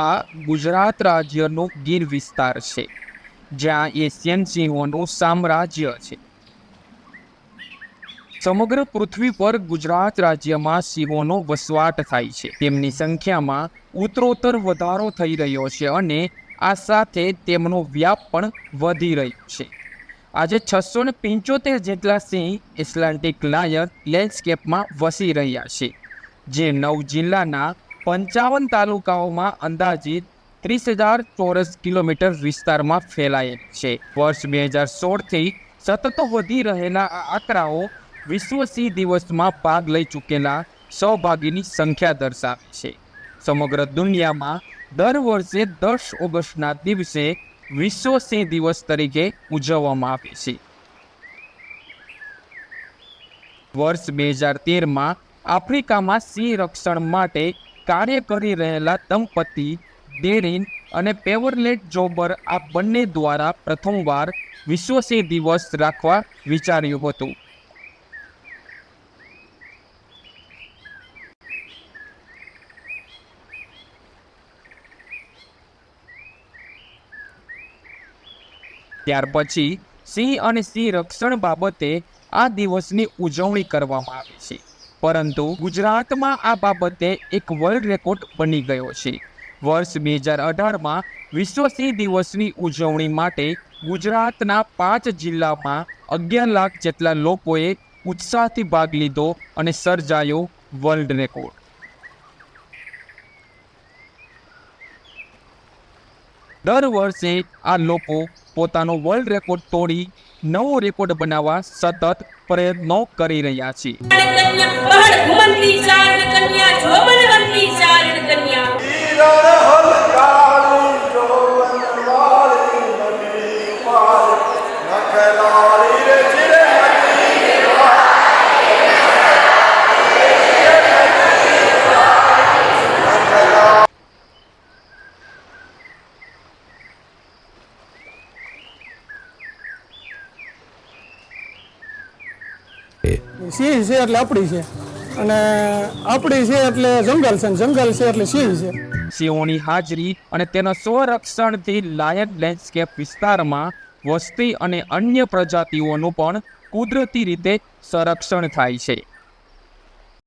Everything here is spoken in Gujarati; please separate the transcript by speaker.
Speaker 1: આ ગુજરાત રાજ્યનો ગીર વિસ્તાર છે, જ્યાં એશિયન સિંહોનું સામ્રાજ્ય છે. સમગ્ર પૃથ્વી પર ગુજરાત રાજ્યમાં સિંહોનો વસવાટ થાય છે. તેમની સંખ્યામાં ઉત્તરોત્તર વધારો થઈ રહ્યો છે અને આ સાથે તેમનો વ્યાપ પણ વધી રહ્યો છે. આજે છસો ને પંચોતેર જેટલા સિંહ એટલાન્ટિક લાયન લેન્ડસ્કેપમાં વસી રહ્યા છે, જે નવ જિલ્લાના પંચાવન તાલુકાઓમાં અંદાજિત ત્રીસ હજાર ચોરસ કિલોમીટર વિસ્તારમાં ફેલાયેલ છે. વર્ષ બે હજાર સોળથી સતત વધી રહેલા આ આંકડાઓ વિશ્વ સિંહ દિવસમાં ભાગ લઈ ચૂકેલા સહભાગીની સંખ્યા દર્શાવે છે. સમગ્ર દુનિયામાં દર વર્ષે દસ ઓગસ્ટના દિવસે વિશ્વ સિંહ દિવસ તરીકે ઉજવવામાં આવે છે. વર્ષ બે હજાર તેરમાં આફ્રિકામાં સિંહ રક્ષણ માટે કાર્ય કરી રહેલા દંપતી, ડેરિન અને પેવરલેટ જોબર આ બંને દ્વારા પ્રથમવાર વિશ્વ સિંહ દિવસ રાખવા વિચાર્યું હતું. ત્યાર પછી સિંહ અને સિંહ રક્ષણ બાબતે આ દિવસની ઉજવણી કરવામાં આવે છે. પરંતુ ગુજરાતમાં આ બાબતે એક વર્લ્ડ રેકોર્ડ બની ગયો છે. વર્ષ બે હજાર અઢારમાં વિશ્વ સિંહ દિવસની ઉજવણી માટે ગુજરાતના પાંચ જિલ્લામાં અગિયાર લાખ જેટલા લોકોએ ઉત્સાહથી ભાગ લીધો અને સર્જાયો વર્લ્ડ રેકોર્ડ દર વર્ષે આ લોકો પોતાનો વર્લ્ડ રેકોર્ડ તોડી નવો રેકોર્ડ બનાવવા સતત પ્રયત્નો કરી રહ્યા છે
Speaker 2: સિંહ છે એટલે આપણી છે. અને આપણી છે એટલે જંગલ છે. જંગલ છે એટલે સિંહ છે.
Speaker 1: સિંહોની હાજરી અને તેના સ્વરક્ષણથી લાયન લેન્ડસ્કેપ વિસ્તારમાં વસ્તી અને અન્ય પ્રજાતિઓનું પણ કુદરતી રીતે સંરક્ષણ થાય છે.